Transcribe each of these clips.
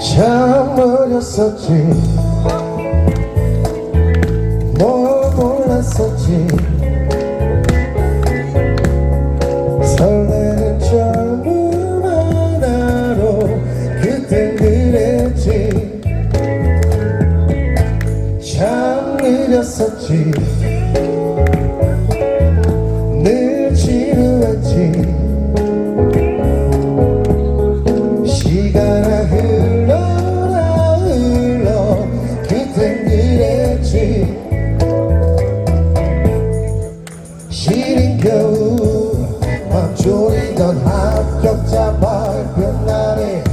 참 어렸었지. 뭘 몰랐었지. 설레는 젊음 하나로 그땐 그랬지. 참 느렸었지. 졸던 합격자 발표날에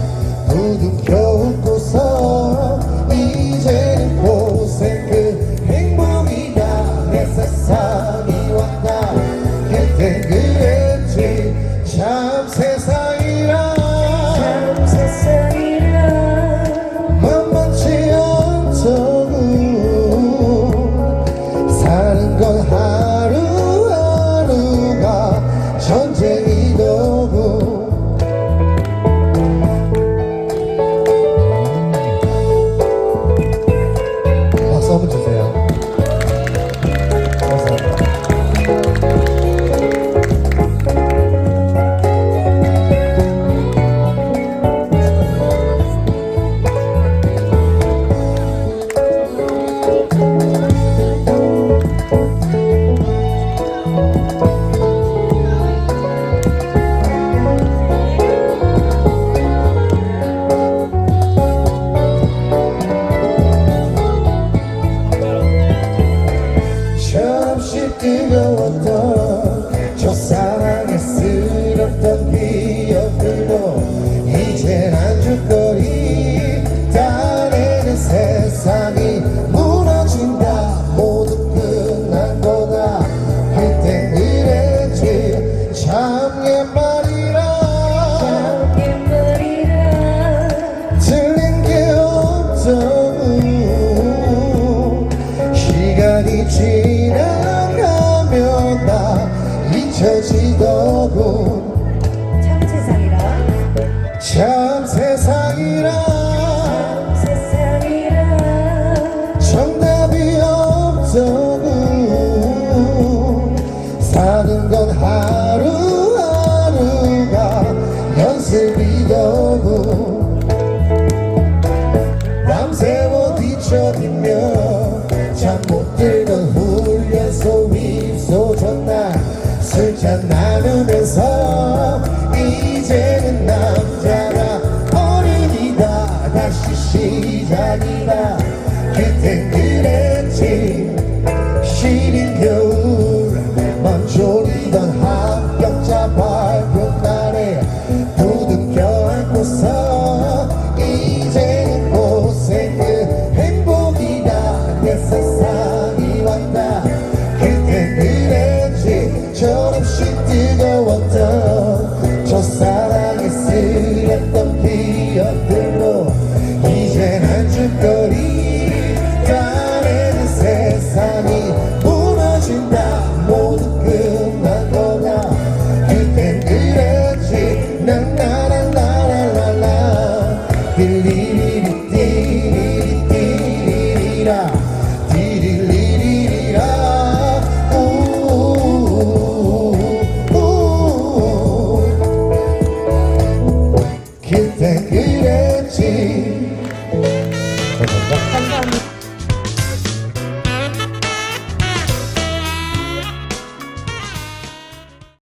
부둥켜 웃고서 이제는 고생 그 행복이야 내 세상이 왔다. 그때 그랬지 참 세상 Música me amor. 감사 합.